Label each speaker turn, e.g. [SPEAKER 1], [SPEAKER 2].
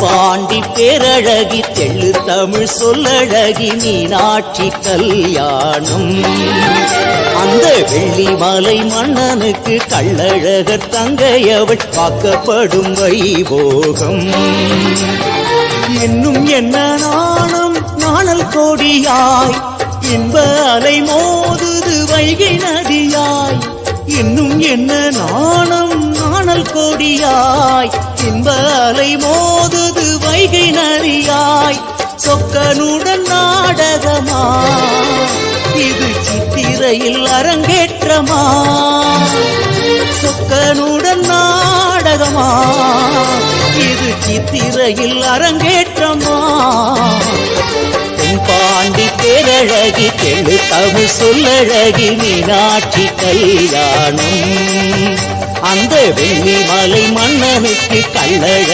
[SPEAKER 1] பாண்டி பேரழகி தெள்ளு தமிழ் சொல்லழகி மீனாட்சி கல்யாணம். அந்த வெள்ளிமலை மன்னனுக்கு கள்ளழகர் தங்கையவள் காக்கப்படும் வைபோகம். இன்னும் என்ன நாணம்? நாணல் கோடியாய். இன்ப அலை மோதுது வைகை நதியாய். இன்னும் என்ன நாணம்? நாணல் கொடியாய் இன்ப அலை மோதுது வைகை நரியாய் சொக்கனுடன் நாடகமா? இது சித்திரையில் அரங்கேற்றமா? சொக்கனுடன் நாடகமா? இது சித்திரையில் அரங்கேற்றமா? பாண்டி பேரழகி கெழு தமிழ் சொல்லழகி மீனாட்சி கல்யாணம். அந்த வெள்ளிமலை மன்னனுக்கு கல்லழ